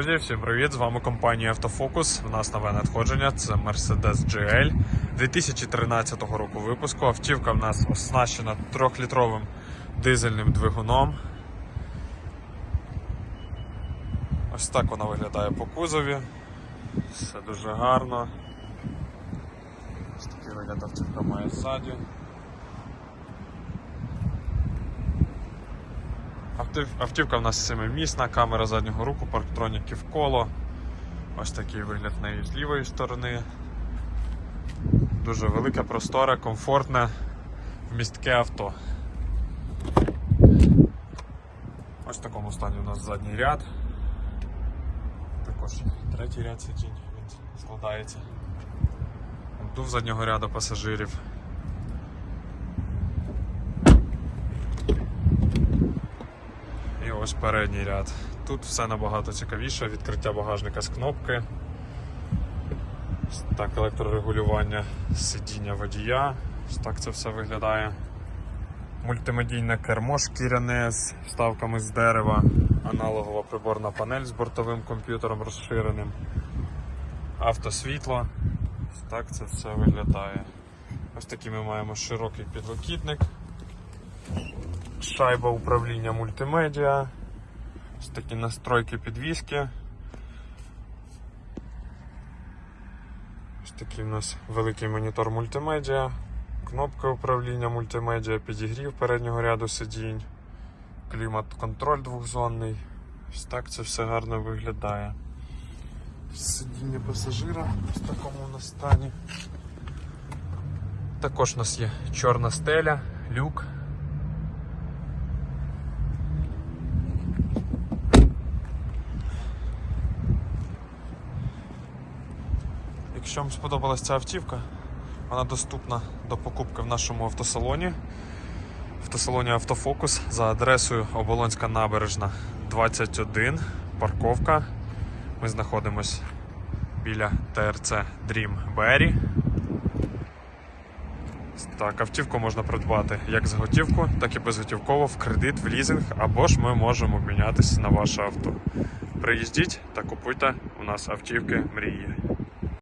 Друзі, всім привіт! З вами компанія Автофокус. У нас нове надходження. Це Mercedes GL 2013 року випуску. Автівка в нас оснащена 3-літровим дизельним двигуном. Ось так вона виглядає по кузові. Все дуже гарно. Ось такий вигляд автівка має ззаді. Автівка в нас семимісна, камера заднього руху, парктроніки в коло. Ось такий вигляд неї з лівої сторони. Дуже велике, просторе, комфортне, вмістке авто. Ось в такому стані у нас задній ряд. Також третій ряд сидінь складається. Обдув заднього ряду пасажирів. Ось передній ряд. Тут все набагато цікавіше. Відкриття багажника з кнопки. Так, електрорегулювання сидіння водія. Ось так це все виглядає. Мультимедійне кермо шкіряне з вставками з дерева, аналогова приборна панель з бортовим комп'ютером розширеним, автосвітло. Ось так це все виглядає. Ось такий ми маємо широкий підлокітник шайба управління мультимедіа, ось такі настройки підвіски. Ось такий у нас великий монітор мультимедіа, кнопка управління мультимедіа, підігрів переднього ряду сидінь, клімат-контроль двохзонний. Ось так це все гарно виглядає. Сидіння пасажира в такому у нас стані. Також у нас є чорна стеля, люк. Якщо вам сподобалася ця автівка, вона доступна до покупки в нашому автосалоні. Автосалоні Автофокус за адресою Оболонська набережна 21, парковка. Ми знаходимось біля ТРЦ Dream Berry. Так, автівку можна придбати як за готівку, так і безготівково в кредит, в лізинг, або ж ми можемо обмінятися на ваше авто. Приїздіть та купуйте у нас автівки мрії.